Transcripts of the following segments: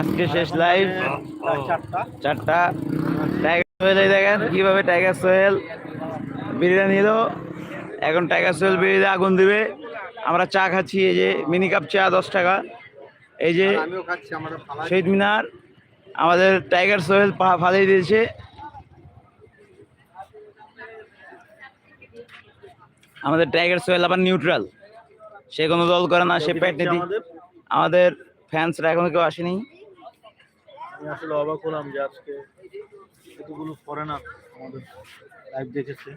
আজকে শেষ লাইভ চারটা। টাইগার সোহেল দেখেন কীভাবে টাইগার সোহেল বিরিয়ানি নিল। এখন টাইগার সোহেল বিরিয়ানি আগুন দিবে। আমরা চা খাচ্ছি এই যে মিনি কাপ চা দশ টাকা। এই যে শহীদ মিনার আমাদের টাইগার সোহেল পা ফালিয়ে দিয়েছে। আমাদের টাইগার সোহেল আবার নিউট্রাল সে কোনো দল করে না সে প্যাট নীতি আমাদের ফ্যান্সরা এখনও কেউ আসেনি। আমি আসলে অবাক হলাম যে আজকে এতগুলো ফরেনার আমাদের লাইভ দেখেছে।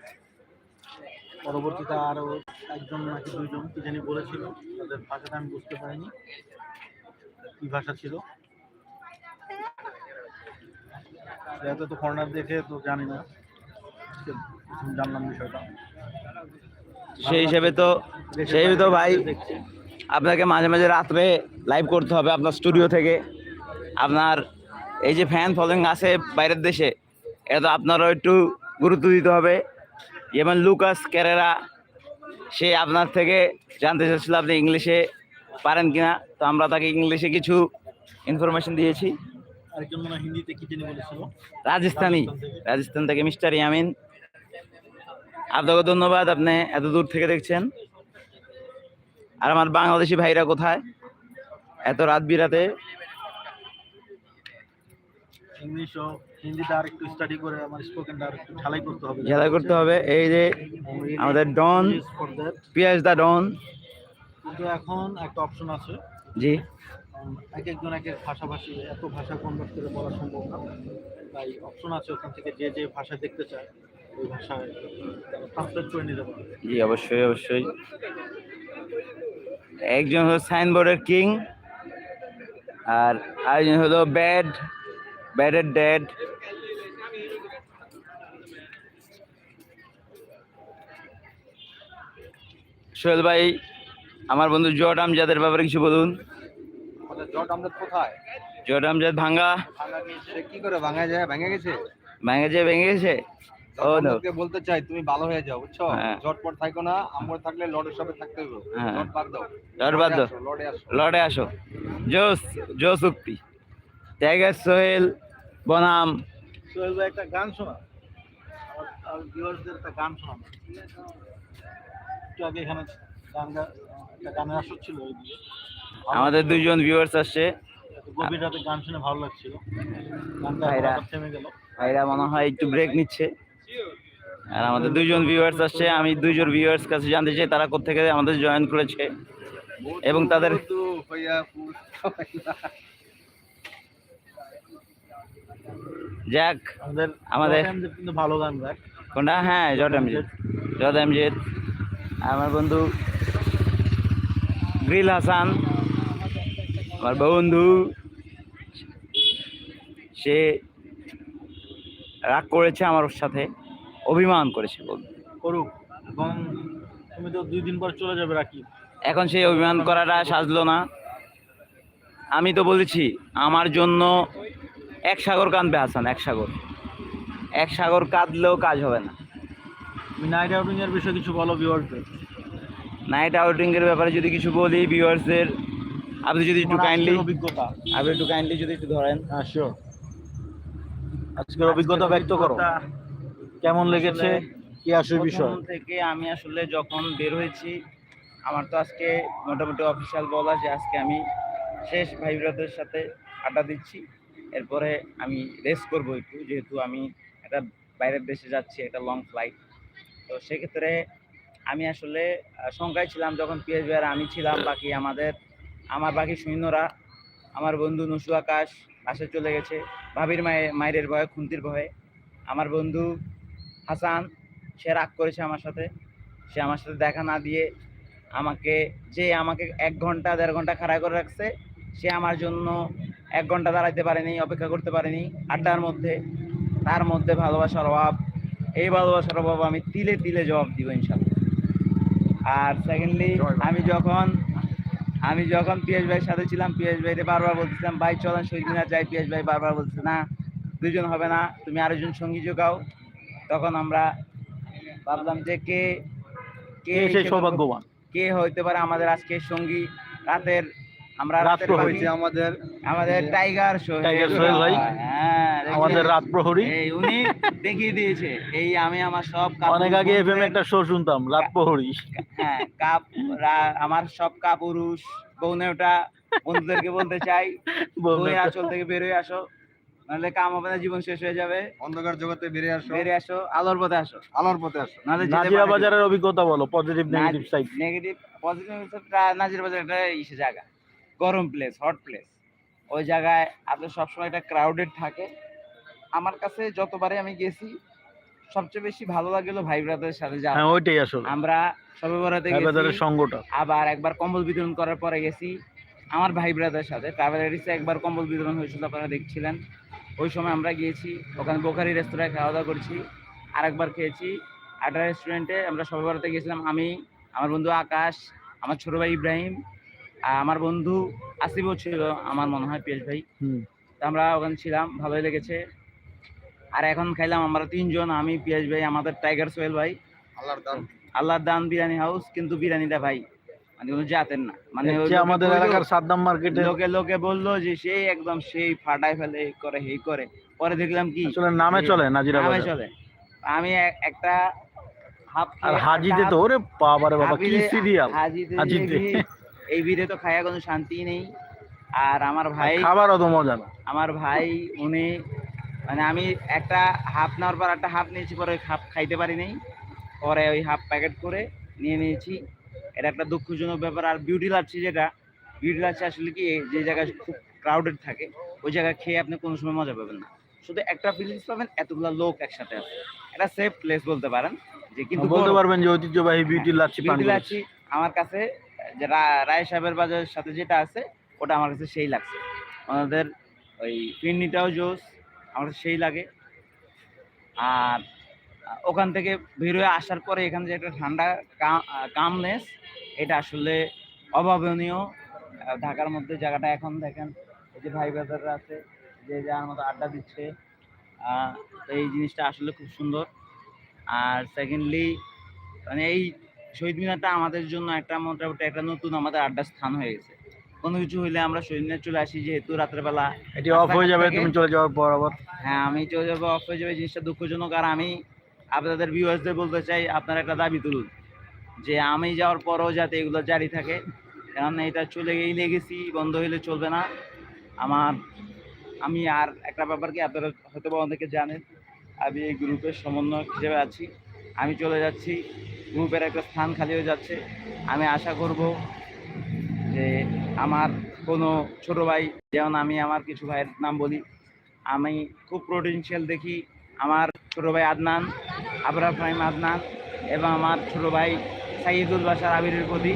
পরবর্তীতে আরও একজন নাকি দুইজন কি জানি বলেছিল তাদের ভাষাটা আমি বুঝতে পারিনি। কি ভাষা ছিল? যেহেতু তো ফরেনার দেখে তো জানি না। জানলাম বিষয়টা। সেই হিসেবে তো সেই হিসেবে তো ভাই দেখছি। আপনাকে মাঝে মাঝে রাত্রে লাইভ করতে হবে আপনার স্টুডিও থেকে। আপনার এই যে ফ্যান ফলোয়িং আছে বাইরের দেশে এটা তো আপনারও একটু গুরুত্ব দিতে হবে। যেমন লুকাস ক্যারেরা সে আপনার থেকে জানতে চাচ্ছিল আপনি ইংলিশে পারেন কিনা। তো আমরা তাকে ইংলিশে কিছু ইনফরমেশন দিয়েছি। রাজস্থানি। রাজস্থান থেকে। মিস্টার ইয়ামিন। আপনাকে ধন্যবাদ আপনি এত দূর থেকে দেখছেন। আর আমার বাংলাদেশি ভাইরা কোথায়? এত রাত বিরাতে। ইংলিশ ও হিন্দিটা আর একটু স্টাডি করে আমার স্পোকেনটা আর একটু করতে হবে। করতে হবে। এই যে আমাদের ডন দা ডন। কিন্তু এখন একটা অপশন আছে। জি। এক একজন এক এক ভাষাভাষী এত ভাষা কনভার্ট করে বলা সম্ভব না। তাই অপশন আছে ওখান থেকে যে যে ভাষা দেখতে চায় ওই ভাষায় ট্রান্সলেট করে নিতে পারবে। জি অবশ্যই অবশ্যই। একজন হলো সাইনবোর্ডের কিং আর আরেকজন হলো ব্যাড ব্যাডের ড্যাড। সোহেল ভাই আমার বন্ধু জট আমজাদের ব্যাপারে কিছু বলুন। জট আমাদের কোথায়? জট আমজাদ ভাঙ্গা। কি করে ভাঙা যায়? ভাঙা গেছে? ভেঙে যে ভেঙে গেছে? ও বলতে চাই তুমি ভালো হয়ে যাও বুঝছ? হ্যাঁ। জটপট থাকো না আমার থাকলে লর্ডের সাথে থাকতে হবে। জট বাদ দাও। জট বাদ দাও। লর্ডে আসো। লড়ে আসো। জোস জোস উক্তি টাইগার সোহেল বনাম। সোহেল ভাই একটা গান শোনা। ভিউয়ারদের একটা গান শোনা। একটু আগে এখানে গান একটা গানের আসর ছিল আমাদের দুইজন ভিউয়ার্স আসছে। গভীর রাতে গান শুনে ভালো লাগছিল। গানটা থেমে গেল। ভাইরা মনে হয় একটু ব্রেক নিচ্ছে। আর আমাদের দুইজন ভিউয়ার্স আসছে আমি দুইজন ভিউয়ার্স কাছে জানতে চাই তারা কোথেকে আমাদের জয়েন করেছে এবং তাদের যাক আমাদের আমাদের- আমাদের কিন্তু ভালো গান গায়। কোনটা? হ্যাঁ জট এমজেদ। আমার বন্ধু গ্রিল হাসান। আমার বন্ধু সে রাগ করেছে আমার সাথে। অভিমান করেছে বন্ধু করুক এবং তুমি তো দুই দিন পর চলে যাবে রাখি। এখন সেই অভিমান করাটা সাজলো না। আমি তো বলেছি আমার জন্য এক সাগর কাঁদবে হাসান এক সাগর। এক সাগর কাঁদলেও কাজ হবে না। তুমি নাইট আউটিং এর বিষয়ে কিছু বলো ভিউয়ারদের নাইট আউটিং এর ব্যাপারে যদি কিছু বলি ভিউয়ার্সদের আপনি যদি একটু কাইন্ডলি অভিজ্ঞতা? আপনি একটু কাইন্ডলি যদি একটু ধরেন। হ্যাঁ শিওর আজকের অভিজ্ঞতা ব্যক্ত করো। কেমন লেগেছে? কি আসল বিষয়? থেকে আমি আসলে যখন বের হয়েছি আমার তো আজকে মোটামুটি অফিসিয়াল বলা যে আজকে আমি শেষ ভাই ব্রাদের সাথে আড্ডা দিচ্ছি। এরপরে আমি রেস্ট করব একটু যেহেতু আমি একটা বাইরের দেশে যাচ্ছি একটা লং ফ্লাইট তো সেক্ষেত্রে আমি আসলে শঙ্কায় ছিলাম যখন পিএস আর আমি ছিলাম বাকি আমাদের আমার বাকি সৈন্যরা আমার বন্ধু নসু আকাশ বাসে চলে গেছে ভাবির মায়ে মায়ের ভয়ে খুন্তির ভয়ে। আমার বন্ধু হাসান সে রাগ করেছে আমার সাথে। সে আমার সাথে দেখা না দিয়ে আমাকে যে আমাকে এক ঘণ্টা দেড় ঘণ্টা খাড়া করে রাখছে সে আমার জন্য এক ঘণ্টা দাঁড়াইতে পারেনি অপেক্ষা করতে পারেনি। আড্ডার মধ্যে তার মধ্যে ভালোবাসার অভাব। এই ভালোবাসার অভাব আমি তিলে তিলে জবাব দিব ইনশাল্লাহ। আর সেকেন্ডলি আমি যখন আমি যখন পিএস ভাইয়ের সাথে ছিলাম পিএস ভাইরে বারবার বলছিলাম ভাই চলেন শহীদ মিনার যাই। পিএস ভাই বারবার বলছে না দুজন হবে না তুমি আরেকজন সঙ্গী যোগাও। তখন আমরা ভাবলাম যে কে কে সেই সৌভাগ্যবান। কে হইতে পারে আমাদের আজকে সঙ্গী? রাতের আমরা রাত রাতের। হয়েছে আমাদের আমাদের টাইগার সোহেল টাইগার সোহেল ভাই। হ্যাঁ আমাদের রাত প্রহরী। এই উনি দেখিয়ে দিয়েছে এই আমি আমার সব কাপড় অনেক আগে এফএম একটা শো শুনতাম রাত প্রহরী। হ্যাঁ কাপ রা- আমার সব কাপুরুষ বৌনেওটা বন্ধুদেরকে বলতে চাই। বই আঁচল থেকে বেরোয় আসো। নাহলে কাম হবে না জীবন শেষ হয়ে যাবে। অন্ধকার জগতে বেরিয়ে আসো। বেরিয়ে আসো আলোর পথে আসো। আলোর পথে আসো। নাহলে নাজিরা বাজারের অভিজ্ঞতা বলো positive negative side negative positive Nazir Bazar একটা ইসে জায়গা। গরম প্লেস হট প্লেস ওই জায়গায় আপনার সবসময় একটা ক্রাউডেড থাকে। আমার কাছে যতবারে আমি গেছি সবচেয়ে বেশি ভালো লাগল ভাই ব্রাদারের সাথে যাওয়া। হ্যাঁ ওইটাই আসলে। আমরা সবে বরাতে গেছি। সঙ্গটা। আবার একবার কম্বল বিতরণ করার পরে গেছি। আমার ভাই ব্রাদারের সাথে ট্রাভেল এডিসে একবার কম্বল বিতরণ হয়েছিল আপনারা দেখছিলেন। ওই সময় আমরা গিয়েছি ওখানে বোখারি রেস্তোরাঁয় খাওয়া দাওয়া করছি আরেকবার খেয়েছি। আটা রেস্টুরেন্টে আমরা সবে বরাতে গেছিলাম আমি আমার বন্ধু আকাশ আমার ছোট ভাই ইব্রাহিম আর আমার বন্ধু আসিফও ছিল আমার মনে হয় পিএস ভাই। হুম। তো আমরা ওখানে ছিলাম ভালোই লেগেছে। আর এখন খাইলাম আমরা তিনজন আমি পিয়াস ভাই আমাদের টাইগার সোহেল ভাই। আল্লাহর দান। আল্লাহর দান বিরিয়ানি হাউস কিন্তু বিরিয়ানিটা ভাই। মানে কোনো জাতের না। মানে আমাদের এলাকার সাদ্দাম মার্কেটে লোকে লোকে বলল যে সেই একদম সেই ফাটাই ফেলে এই করে এই করে। পরে দেখলাম কি? আসলে নামে চলে নাজিরা নামে চলে। আমি একটা হাফ আর হাজিতে তো ওরে বাবারে বাবা কি সিরিয়াল হাজিতে। এই ভিড়ে তো খাইয়া কোনো শান্তি নেই। আর আমার ভাই খাবার অত মজা না। আমার ভাই উনি মানে আমি একটা হাফ নেওয়ার পর একটা হাফ নিয়েছি পরে হাফ খাইতে পারি নাই। পরে ওই হাফ প্যাকেট করে নিয়ে নিয়েছি। এটা একটা দুঃখজনক ব্যাপার। আর বিউটি লাচ্ছি যেটা বিউটি লাচ্ছি আসলে কি যে জায়গায় খুব ক্রাউডেড থাকে ওই জায়গায় খেয়ে আপনি কোনো সময় মজা পাবেন না। শুধু একটা ফিলিংস পাবেন এতগুলো লোক একসাথে আছে। এটা সেফ প্লেস বলতে পারেন যে কিন্তু বলতে পারবেন যে ঐতিহ্যবাহী বিউটি লাচ্ছি বিউটি লাচ্ছি আমার কাছে যে রায় সাহেবের বাজারের সাথে যেটা আছে ওটা আমার কাছে সেই লাগছে। ওনাদের ওই পিন্নিটাও জোস আমার কাছে সেই লাগে। আর ওখান থেকে বেরোয় আসার পরে এখানে যে একটা ঠান্ডা কামনেস এটা আসলে অভাবনীয়। ঢাকার মধ্যে জায়গাটা এখন দেখেন এই যে ভাই ব্রাদাররা আছে যে যার মতো আড্ডা দিচ্ছে তো এই জিনিসটা আসলে খুব সুন্দর। আর সেকেন্ডলি মানে এই শহীদ মিনারটা আমাদের জন্য একটা মোটামুটি একটা নতুন আমাদের আড্ডার স্থান হয়ে গেছে। কোনো কিছু হইলে আমরা শহীদ মিনার চলে আসি যেহেতু রাত্রেবেলা এটি অফ হয়ে যাবে তুমি চলে যাওয়ার পর হ্যাঁ আমি চলে যাব অফ হয়ে যাবে জিনিসটা দুঃখজনক। আর আমি আপনাদের ভিউয়ার্সদের বলতে চাই, আপনারা একটা দাবি তুলুন, যে আমি যাওয়ার পরও যাতে এগুলো জারি থাকে। কারণ এটা চলে গেই লেগেছি বন্ধ হইলে চলবে না। আমার, আমি আর একটা ব্যাপার কি, আপনারা হয়তো বা অনেকে জানেন, আমি এই গ্রুপের সমন্বয়ক হিসেবে আছি। আমি চলে যাচ্ছি গ্রুপের একটা স্থান খালি হয়ে যাচ্ছে। আমি আশা করব যে আমার কোনো ছোট ভাই, যেমন আমি, আমার কিছু ভাইয়ের নাম বলি, আমি খুব পোটেনশিয়াল দেখি। আমার ছোট ভাই আদনান, আবরার ফাহিম আদনান এবং আমার ছোট ভাই সাইদুল বাসার আবিরের প্রতি।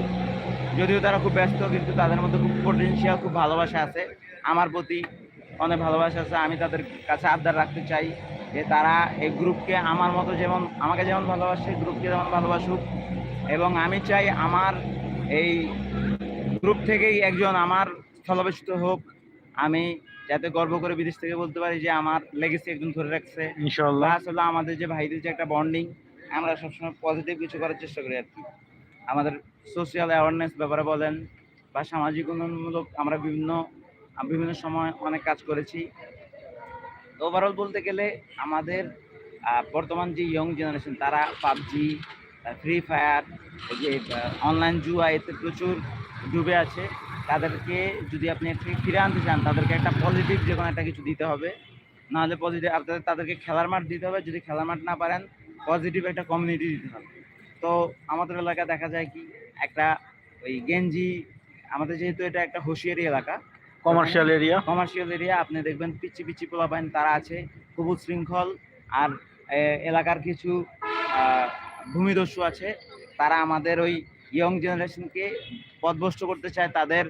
যদিও তারা খুব ব্যস্ত, কিন্তু তাদের মধ্যে খুব পোটেনশিয়াল খুব ভালোবাসা আছে। আমার প্রতি অনেক ভালোবাসা আছে। আমি তাদের কাছে আবদার রাখতে চাই যে তারা এই গ্রুপকে আমার মতো যেমন, আমাকে যেমন ভালোবাসে, গ্রুপকে যেমন ভালোবাসুক। এবং আমি চাই আমার এই গ্রুপ থেকেই একজন আমার স্থলাভিষিত হোক। আমি যাতে গর্ব করে বিদেশ থেকে বলতে পারি যে আমার লেগেসি একজন ধরে রাখছে। ইনশাআল্লাহ। প্লাস আমাদের যে ভাইদের যে একটা বন্ডিং আমরা সবসময় পজিটিভ কিছু করার চেষ্টা করি আর কি। আমাদের সোশ্যাল অ্যাওয়ারনেস ব্যাপারে বলেন বা সামাজিক উন্নয়নমূলক আমরা বিভিন্ন বিভিন্ন সময় অনেক কাজ করেছি। ওভারঅল বলতে গেলে আমাদের বর্তমান যে ইয়ং জেনারেশন তারা পাবজি ফ্রি ফায়ার এই যে অনলাইন জুয়া এতে প্রচুর ডুবে আছে। তাদেরকে যদি আপনি একটু ফিরে আনতে চান তাদেরকে একটা পজিটিভ যে কোনো একটা কিছু দিতে হবে। নাহলে পজিটিভ আপনাদের তাদেরকে খেলার মাঠ দিতে হবে। যদি খেলার মাঠ না পারেন পজিটিভ একটা কমিউনিটি দিতে হবে। তো আমাদের এলাকায় দেখা যায় কি একটা ওই গেঞ্জি আমাদের যেহেতু এটা একটা হুঁশিয়ারি এলাকা। কমার্শিয়াল এরিয়া কমার্শিয়াল এরিয়া আপনি দেখবেন পিচ্ছি পিচ্ছি পোলা পাইন তারা আছে খুব উচ্ছৃঙ্খল আর এলাকার কিছু ভূমিদস্যু আছে। তারা আমাদের ওই ইয়ং জেনারেশনকে পদভস্ত করতে চায় তাদের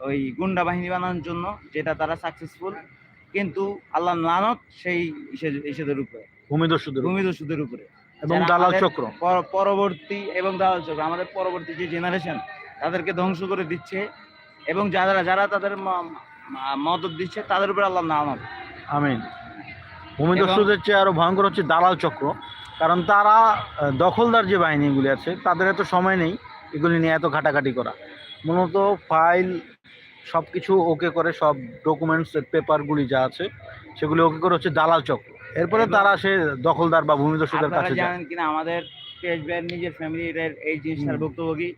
ওই গুন্ডা বাহিনী বানানোর জন্য যেটা তারা সাকসেসফুল কিন্তু আল্লাহ লানত সেই ইসে- ইসেদের উপরে। ভূমিদস্যুদের ভূমিদস্যুদের উপরে। এবং দালাল চক্র। পরবর্তী এবং দালাল চক্র আমাদের পরবর্তী যে জেনারেশন তাদেরকে ধ্বংস করে দিচ্ছে এবং যারা যারা তাদের মদত দিচ্ছে তাদের উপরে আল্লাহ নাম আমিন। ভূমিদস্যুদের চেয়ে আরও ভয়ঙ্কর হচ্ছে দালাল চক্র। কারণ তারা দখলদার যে বাহিনীগুলি আছে তাদের এত সময় নেই এগুলি নিয়ে এত ঘাটাঘাটি করা। মূলত ফাইল সব কিছু ওকে করে সব ডকুমেন্টস পেপারগুলি যা আছে সেগুলি ওকে করে হচ্ছে দালাল চক্র। এরপরে তারা সে দখলদার বা ভূমিদস্যুদের কাছে জানেন কিনা আমাদের পিএস ভাইয়ের নিজের ফ্যামিলির এই জিনিসটার। ভুক্তভোগী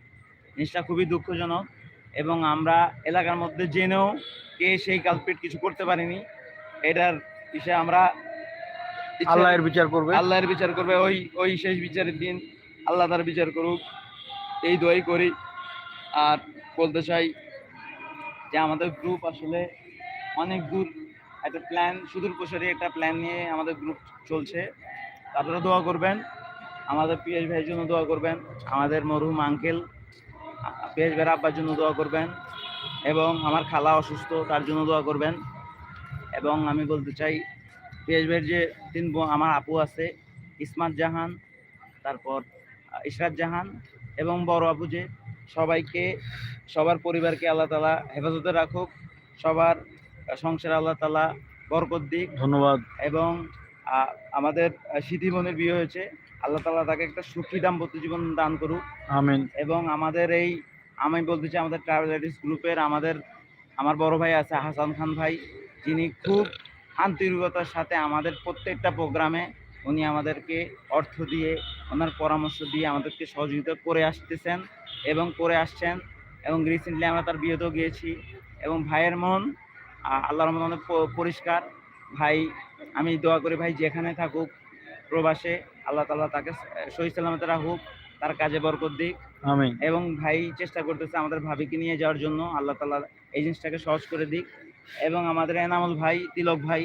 জিনিসটা খুবই দুঃখজনক এবং আমরা এলাকার মধ্যে জেনেও কে সেই কালপিট কিছু করতে পারিনি। এটার বিষয়ে আমরা আল্লাহের বিচার করবে। আল্লাহর বিচার করবে ওই ওই শেষ বিচারের দিন আল্লাহ তার বিচার করুক। এই দোয়াই করি। আর বলতে চাই যে আমাদের গ্রুপ আসলে অনেক দূর একটা প্ল্যান সুদূর প্রসারী একটা প্ল্যান নিয়ে আমাদের গ্রুপ চলছে। আপনারা দোয়া করবেন। আমাদের পিএস ভাইয়ের জন্য দোয়া করবেন। আমাদের মরহুম আঙ্কেল পিএস ভাইয়ের আব্বার জন্য দোয়া করবেন। এবং আমার খালা অসুস্থ তার জন্য দোয়া করবেন। এবং আমি বলতে চাই পিএস ভাইয়ের যে তিন বোন আমার আপু আছে ইসমাত জাহান তারপর ইশরাত জাহান এবং বড় আপু যে সবাইকে সবার পরিবারকে আল্লাহ তালা হেফাজতে রাখুক সবার সংসার আল্লাহ তালা বরকত দিক ধন্যবাদ। এবং আমাদের বোনের বিয়ে হয়েছে আল্লাহ তালা তাকে একটা সুখী দাম্পত্য জীবন দান করুক। আমিন। এবং আমাদের এই আমি বলতে চাই আমাদের ট্রাভেল গ্রুপের আমাদের আমার বড় ভাই আছে হাসান খান ভাই যিনি খুব আন্তরিকতার সাথে আমাদের প্রত্যেকটা প্রোগ্রামে উনি আমাদেরকে অর্থ দিয়ে ওনার পরামর্শ দিয়ে আমাদেরকে সহযোগিতা করে আসতেছেন এবং করে আসছেন। এবং রিসেন্টলি আমরা তার বিয়েতেও গিয়েছি। এবং ভাইয়ের মন আল্লাহর মন অনেক পরিষ্কার। ভাই আমি দোয়া করি ভাই যেখানে থাকুক প্রবাসে আল্লাহ তাআলা তাকে সহি সালামতে রাখুক তার কাজে বরকত দিক। এবং ভাই চেষ্টা করতেছে আমাদের ভাবিকে নিয়ে যাওয়ার জন্য আল্লাহ তালা এই জিনিসটাকে সহজ করে দিক। এবং আমাদের এনামুল ভাই তিলক ভাই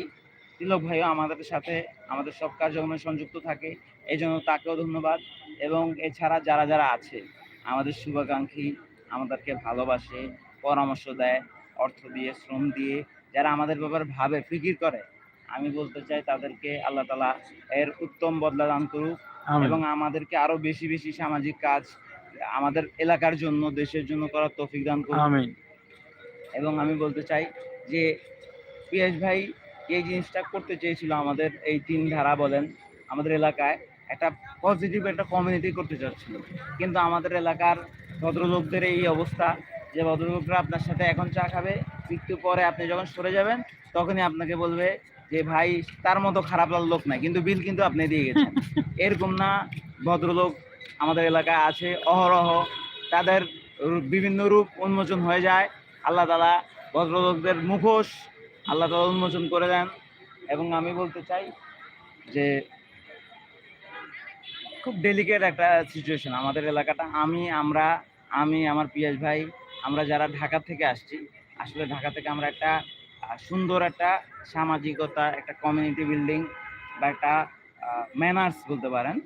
তিলক ভাইও আমাদের সাথে আমাদের সব কার্যক্রমে সংযুক্ত থাকে এই জন্য তাকেও ধন্যবাদ। এবং এছাড়া যারা যারা আছে আমাদের শুভাকাঙ্ক্ষী আমাদেরকে ভালোবাসে পরামর্শ দেয় অর্থ দিয়ে শ্রম দিয়ে যারা আমাদের ব্যাপারে ভাবে ফিকির করে আমি বলতে চাই তাদেরকে আল্লাহ তালা এর উত্তম বদলা দান করুক এবং আমাদেরকে আরও বেশি বেশি সামাজিক কাজ আমাদের এলাকার জন্য দেশের জন্য করার তৌফিক দান করুন আমিন। এবং আমি বলতে চাই যে পিএস ভাই এই জিনিসটা করতে চেয়েছিল আমাদের, এই তিন ধারা বলেন, আমাদের এলাকায় একটা পজিটিভ একটা কমিউনিটি করতে চাচ্ছিল। কিন্তু আমাদের এলাকার ভদ্রলোকদের এই অবস্থা, যে ভদ্রলোকরা আপনার সাথে এখন চা খাবে একটু পরে আপনি যখন সরে যাবেন, তখনই আপনাকে বলবে যে, ভাই, তার মতো খারাপ লোক নাই। কিন্তু বিল কিন্তু আপনি দিয়ে গেছেন। এরকম না, ভদ্রলোক আমাদের এলাকায় আছে, অহরহ, তাদের বিভিন্ন রূপ উন্মোচন হয়ে যায়। আল্লাহ তালা ভদ্রলোকদের মুখোশ আল্লাহ তালা উন্মোচন করে দেন। এবং আমি বলতে চাই যে, খুব ডেলিকেট একটা সিচুয়েশন আমাদের এলাকাটা। আমি, আমরা, আমি, আমার পিয়াস ভাই, আমরা যারা ঢাকা থেকে আসছি, আসলে ঢাকা থেকে আমরা একটা সুন্দর একটা সামাজিকতা, একটা কমিউনিটি বিল্ডিং বা একটা ম্যানার্স বলতে পারেন।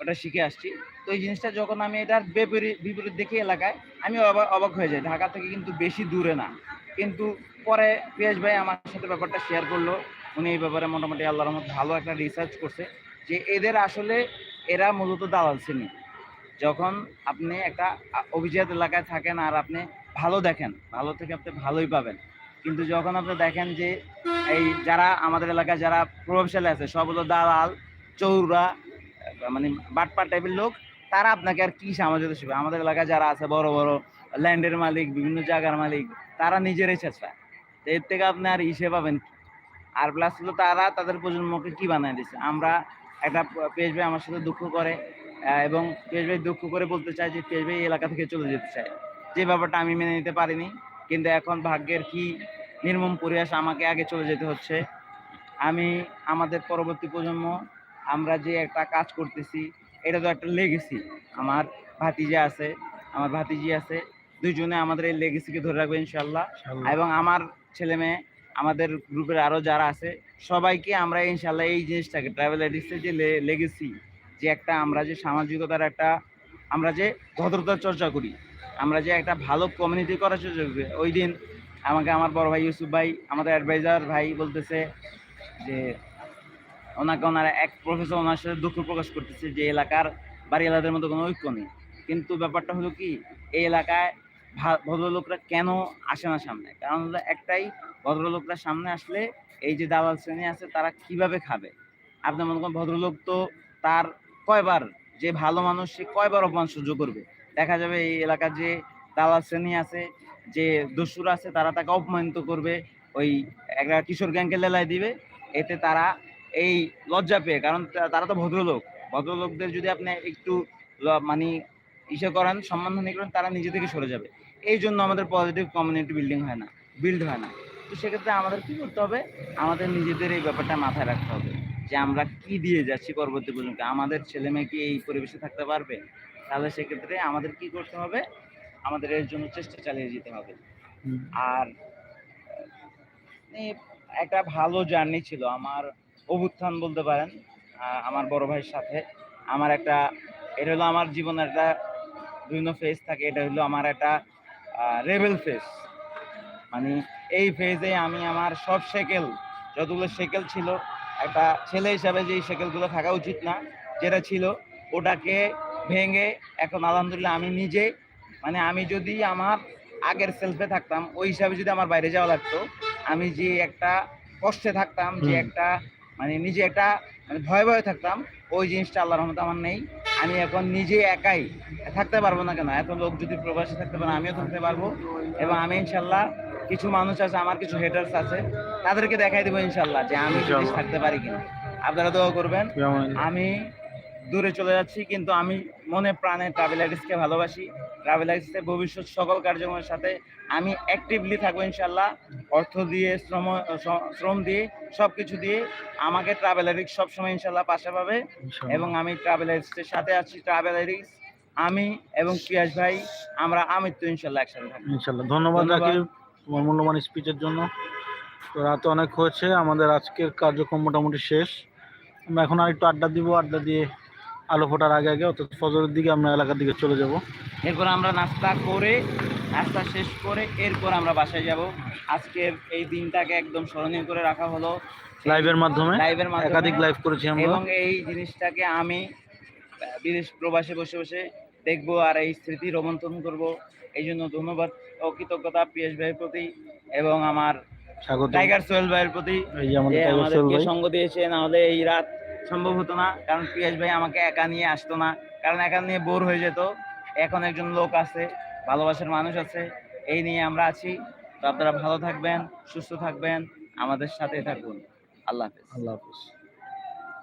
ওটা শিখে আসছি। তো এই জিনিসটা যখন আমি এটার বিপরীত দেখি এলাকায়, আমি অবাক হয়ে যাই। ঢাকা থেকে কিন্তু বেশি দূরে না। কিন্তু পরে পিয়াস ভাই আমার সাথে ব্যাপারটা শেয়ার করল। উনি এই ব্যাপারে মোটামুটি আল্লাহর রহমত ভালো একটা রিসার্চ করছে যে এদের আসলে এরা মূলত দালাল শ্রেণি। যখন আপনি একটা অভিজাত এলাকায় থাকেন আর আপনি ভালো দেখেন, ভালো থেকে আপনি ভালোই পাবেন। কিন্তু যখন আপনি দেখেন যে এই যারা আমাদের এলাকায় যারা প্রভাবশালী আছে, সব হলো দালাল, চৌরা মানে বাটপার টাইপের লোক, তারা আপনাকে আর কি সামাজিক দেবে আমাদের এলাকায় যারা আছে, বড় বড় ল্যান্ডের মালিক, বিভিন্ন জায়গার মালিক, তারা নিজেরাই চেষ্টা। তো এর থেকে আপনি আর ইসে পাবেন? আর প্লাস হলো তারা তাদের প্রজন্মকে কি বানায় দিচ্ছে আমরা একটা পেশ ভাই আমার সাথে দুঃখ করে এবং পেশ ভাই দুঃখ করে বলতে চাই যে, পেশ ভাই এলাকা থেকে চলে যেতে চায়। যে ব্যাপারটা আমি মেনে নিতে পারিনি, কিন্তু এখন ভাগ্যের কি নির্মম পরিহাস আমাকে আগে চলে যেতে হচ্ছে। আমি আমাদের পরবর্তী প্রজন্ম আমরা যে একটা কাজ করতেছি এটা তো একটা লেগেসি আমার ভাতিজা আছে আমার ভাতিজি আছে দুইজনে আমাদের এই লেগেসিকে ধরে রাখবে ইনশাল্লাহ এবং আমার ছেলে মেয়ে আমাদের গ্রুপের আরও যারা আছে সবাইকে আমরা ইনশাল্লাহ এই জিনিসটাকে ট্রাভেল এডিসের যে লেগেসি যে একটা আমরা যে সামাজিকতার একটা আমরা যে ভদ্রতার চর্চা করি আমরা যে একটা ভালো কমিউনিটি করার চর্চা করি ওই দিন আমাকে আমার বড় ভাই ইউসুফ ভাই আমাদের অ্যাডভাইজার ভাই বলতেছে যে ওনাকে ওনার এক প্রফেসর ওনার সাথে দুঃখ প্রকাশ করতেছে যে এলাকার বাড়িওয়ালাদের মধ্যে কোনো ঐক্য নেই। কিন্তু ব্যাপারটা হলো কি, এই এলাকায় ভদ্রলোকরা কেন আসে না সামনে? কারণ হলো একটাই, ভদ্রলোকরা সামনে আসলে এই যে দালাল শ্রেণি আছে তারা কীভাবে খাবে? আপনি মনে করেন ভদ্রলোক তো তার কয়বার যে ভালো মানুষ সে কয়বার অপমান সহ্য করবে? দেখা যাবে এই এলাকার যে দালাল শ্রেণি আছে, যে দস্যুরা আছে তারা তাকে অপমানিত করবে, ওই একটা কিশোর গ্যাংকে লেলাই দিবে, এতে তারা এই লজ্জা পেয়ে কারণ তারা তো ভদ্রলোক। ভদ্রলোকদের যদি আপনি একটু মানে ইসে করেন সম্মানহানি করেন তারা নিজে থেকে সরে যাবে। এই জন্য আমাদের পজিটিভ কমিউনিটি বিল্ডিং হয় না বিল্ড হয় না। তো সেক্ষেত্রে আমাদের কি করতে হবে? আমাদের নিজেদের এই ব্যাপারটা মাথায় রাখতে হবে যে আমরা কি দিয়ে যাচ্ছি পরবর্তী প্রজন্মকে। আমাদের ছেলে মেয়ে কি এই পরিবেশে থাকতে পারবে? তাহলে সেক্ষেত্রে আমাদের কি করতে হবে? আমাদের এর জন্য চেষ্টা চালিয়ে যেতে হবে। আর একটা ভালো জার্নি ছিল। আমার অভ্যুত্থান বলতে পারেন আমার বড় ভাইয়ের সাথে। আমার একটা এটা হলো আমার জীবনের একটা বিভিন্ন ফেজ থাকে এটা হলো আমার একটা রেবেল ফেজ মানে এই ফেজে আমি আমার সব সেকেল যতগুলো সেকেল ছিল একটা ছেলে হিসাবে যে সেকেলগুলো থাকা উচিত না যেটা ছিল ওটাকে ভেঙে এখন আলহামদুলিল্লাহ আমি নিজে মানে আমি যদি আমার আগের সেলফে থাকতাম ওই হিসাবে যদি আমার বাইরে যাওয়া লাগতো আমি যে একটা কষ্টে থাকতাম যে একটা মানে নিজে একটা মানে ভয়ে ভয়ে থাকতাম ওই জিনিসটা আল্লাহর রহমত আমার নেই। আমি এখন নিজে একাই থাকতে পারব না কেন? এত লোক যদি প্রবাসী থাকতে পারে আমিও থাকতে পারব। এবং আমি ইনশাল্লাহ কিছু মানুষ আছে আমার কিছু হেটার্স আছে তাদেরকে দেখাই দেবো ইনশাল্লাহ যে আমি থাকতে পারি কিনা। আপনারা দোয়া করবেন। আমি দূরে চলে যাচ্ছি কিন্তু আমি মনে প্রাণে ট্রাভেল আইডিসকে ভালোবাসি। ট্রাভেল আইডিসের ভবিষ্যৎ সকল কার্যক্রমের সাথে আমি অ্যাক্টিভলি থাকব ইনশাল্লাহ অর্থ দিয়ে শ্রম শ্রম দিয়ে সব কিছু দিয়ে আমাকে ট্রাভেল আইডিক্স সবসময় ইনশাল্লাহ পাশে পাবে। এবং আমি ট্রাভেল আইডিসের সাথে আছি ট্রাভেল আইডিক্স আমি এবং পিয়াস ভাই আমরা আমৃত্যু ইনশাল্লাহ একসাথে থাকব। ইনশাল্লাহ ধন্যবাদ ধন্যবাদ। রাকিব তোমার মূল্যবান স্পিচের জন্য। তো রাতে অনেক হয়েছে আমাদের আজকের কার্যক্রম মোটামুটি শেষ। আমরা এখন আর একটু আড্ডা দিব আড্ডা দিয়ে আলো ফোটার আগে আগে অর্থাৎ ফজরের দিকে আমরা এলাকার দিকে চলে যাব। এরপর আমরা নাস্তা করে নাস্তা শেষ করে এরপর আমরা বাসায় যাব। আজকের এই দিনটাকে একদম স্মরণীয় করে রাখা হলো। লাইভের মাধ্যমে লাইভের মাধ্যমে একাধিক লাইভ করেছি আমরা। এবং এই জিনিসটাকে আমি বিদেশ প্রবাসে বসে বসে দেখব আর এই স্মৃতি রোমন্থন করব। এই জন্য ধন্যবাদ ও কৃতজ্ঞতা পিএস ভাইয়ের প্রতি এবং আমার টাইগার সোহেল ভাইয়ের প্রতি সঙ্গ দিয়েছে না হলে এই রাত। সম্ভব হতো না, কারণ পিয়াস ভাই আমাকে একা নিয়ে আসতো না, কারণ একা নিয়ে বোর হয়ে যেত। এখন একজন লোক আছে, ভালোবাসার মানুষ আছে, এই নিয়ে আমরা আছি। তো আপনারা ভালো থাকবেন, সুস্থ থাকবেন, আমাদের সাথে থাকুন। আল্লাহ হাফিজ। আল্লাহ হাফিজ।